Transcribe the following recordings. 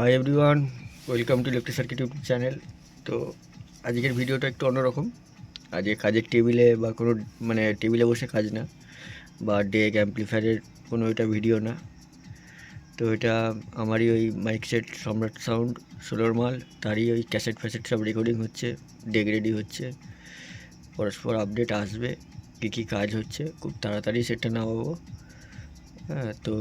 Hi everyone welcome to electric circuit YouTube channel তো আজকের ভিডিওটা একটু অন্যরকম। আজকে কাজের টেবিলে বা কোনো মানে টেবিলে বসে কাজ না, বা ডেক অ্যাম্পলিফায়ারের কোনো এটা ভিডিও না। তো এটা আমারই ওই মাইক সেট সম্রাট সাউন্ড ষোলোর মাল, তারই ওই ক্যাসেট ফ্যাসেট সব রেকর্ডিং হচ্ছে ডেক রেডি হচ্ছে। পরস্পর আপডেট আসবে, কী কী কাজ হচ্ছে, খুব তাড়াতাড়ি সেটটা নামাবো। হ্যাঁ তো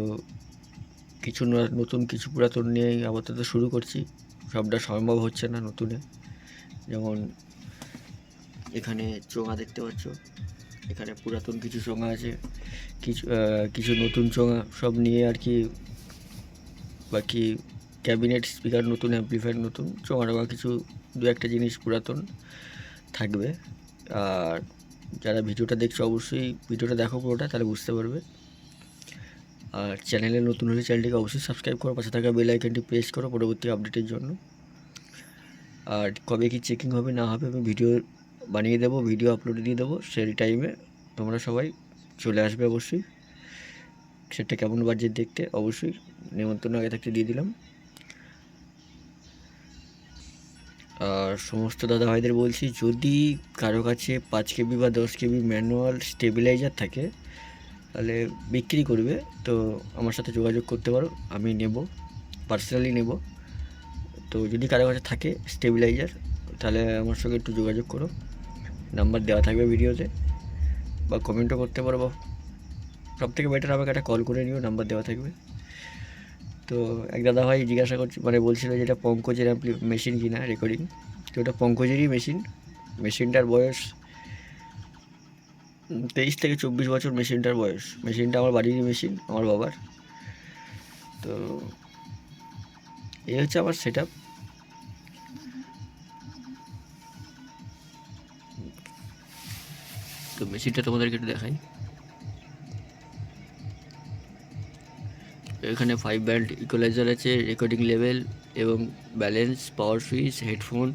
কিছু নতুন কিছু পুরাতন নিয়েই আপাতত শুরু করছি। সবটা সম্ভব হচ্ছে না নতুনে। যেমন এখানে চোঙা দেখতে পাচ্ছ। এখানে পুরাতন কিছু চোঙা আছে। কিছু কিছু নতুন চোঙা সব নিয়ে আর কি বাকি ক্যাবিনেট স্পিকার নতুন, অ্যাম্পলিফায়ার নতুন, চোঙা টোঙা কিছু দু একটা জিনিস পুরাতন থাকবে। আর যারা ভিডিওটা দেখছ অবশ্যই ভিডিওটা দেখো পুরোটা, তাহলে বুঝতে পারবে। আর চ্যানেলে নতুন হলে চ্যানেলটিকে অবশ্যই সাবস্ক্রাইব করো, পাশে থাকা বেল আইকনটি প্রেস করো পরবর্তী আপডেটের জন্য। আর কবে কি চেকিং হবে না হবে আমি ভিডিও বানিয়ে দেবো ভিডিও আপলোড দিয়ে দেবো, সেই টাইমে তোমরা সবাই চলে আসবে অবশ্যই। সেটা কেমন বাজছে দেখতে অবশ্যই নিমন্ত্রণ আগে থাকতে দিয়ে দিলাম। আর সমস্ত দাদা ভাইদের বলছি, যদি কারও কাছে পাঁচ কেবি বা দশ কেবি ম্যানুয়াল স্টেবিলাইজার থাকে তাহলে বিক্রি করবে, তো আমার সাথে যোগাযোগ করতে পারো, আমি নেব পার্সোনালি নেব। তো যদি কারও কাছে থাকে স্টেবিলাইজার তাহলে আমার সঙ্গে একটু যোগাযোগ করো। নাম্বার দেওয়া থাকবে ভিডিওতে বা কমেন্টও করতে পারো। বা সব থেকে বেটার আমাকে একটা কল করে নিও নাম্বার দেওয়া থাকবে। তো এক দাদা ভাই জিজ্ঞাসা করছি মানে বলছিল যে এটা পঙ্কজের মেশিন কিনা রেকর্ডিং তো ওটা পঙ্কজেরই মেশিন মেশিনটার বয়স তেইশ থেকে চব্বিশ বছর মেশিনটার বয়স। মেশিনটা আমার বাড়িরই মেশিন, আমার বাবার। তো এই হচ্ছে আমার সেট আপ তো মেশিনটা তোমাদেরকে একটু দেখাই। এখানে ফাইভ ব্যান্ড ইকুয়ালাইজার আছে রেকর্ডিং লেভেল এবং ব্যালেন্স পাওয়ার সুইচ হেডফোন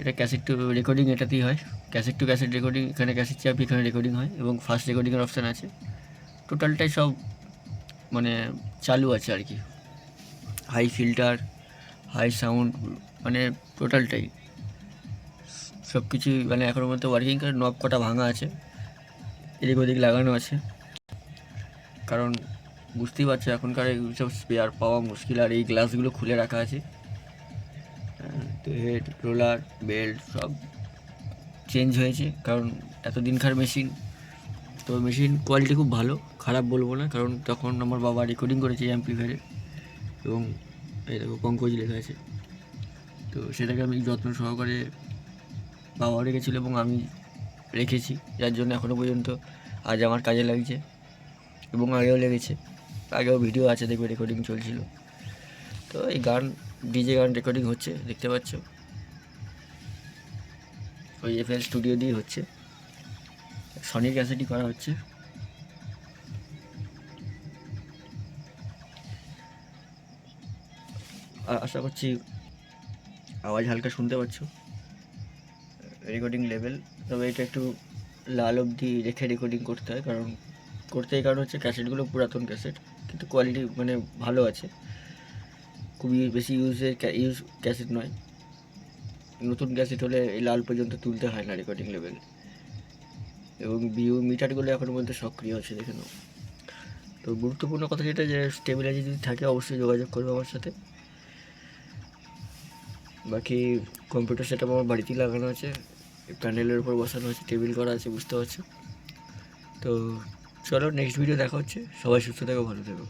এটা ক্যাসেট রেকর্ডিং এটাতেই হয়। ক্যাসেট টু ক্যাসেট রেকর্ডিং এখানে ক্যাসেট চাপি এখানে রেকর্ডিং হয় এবং ফাস্ট রেকর্ডিংয়ের অপশান আছে। টোটালটাই সব মানে চালু আছে আর কি। হাই ফিল্টার হাই সাউন্ড মানে টোটালটাই সব কিছুই মানে এখনের মধ্যে ওয়ার্কিং করে নব কটা ভাঙা আছে এদিক ওদিক লাগানো আছে। কারণ বুঝতেই পারছ এখনকার এইসব স্পেয়ার পাওয়া মুশকিল আর এই গ্লাসগুলো খুলে রাখা আছে। হ্যাঁ, তো হেড রোলার বেল্ট সব চেঞ্জ হয়েছে, কারণ এতদিনকার মেশিন তো মেশিন কোয়ালিটি খুব ভালো, খারাপ বলব না, কারণ তখন আমার বাবা রেকর্ডিং করেছে অ্যাম্পলিফায়ারে এবং এই দেখো পঙ্কজ লেখা আছে। তো সেটাকে আমি যত্ন সহকারে বাবাও রেখেছিল এবং আমি রেখেছি, যার জন্য এখনও পর্যন্ত আজ আমার কাজে লাগছে, এবং আগেও লেগেছে, আগেও ভিডিও আছে দেখবে রেকর্ডিং চলছিল। তো এই গান ডিজে গান রেকর্ডিং হচ্ছে, দেখতে পাচ্ছ। ওই এফএল স্টুডিও দিয়ে হচ্ছে। সনির ক্যাসেটই করা হচ্ছে। আশা করছি আওয়াজ হালকা শুনতে পাচ্ছ। রেকর্ডিং লেভেল তবে এটা একটু লাল অবধি রেখে রেকর্ডিং করতে হয়, কারণ করতে কারণ হচ্ছে ক্যাসেটগুলো পুরাতন ক্যাসেট কিন্তু কোয়ালিটি মানে ভালো আছে। খুবই বেশি ইউজের ইউজ ক্যাসেট নয়। নতুন ক্যাসেট হলে এই লাল পর্যন্ত তুলতে হয় না রেকর্ডিং লেভেল এবং বিউ মিটারগুলো এখনও পর্যন্ত সক্রিয় আছে, দেখে নাও। তো গুরুত্বপূর্ণ কথা যেটা যে স্টেবিলাইজার যদি থাকে, অবশ্যই যোগাযোগ করবে আমার সাথে। বাকি কম্পিউটার সেট আমার বাড়িতেই লাগানো আছে। প্যান্ডেলের উপর বসানো আছে টেবিল করা আছে, বুঝতে পারছ? তো চলো নেক্সট ভিডিও দেখা হচ্ছে। সবাই সুস্থ থেকো, ভালো থেকো।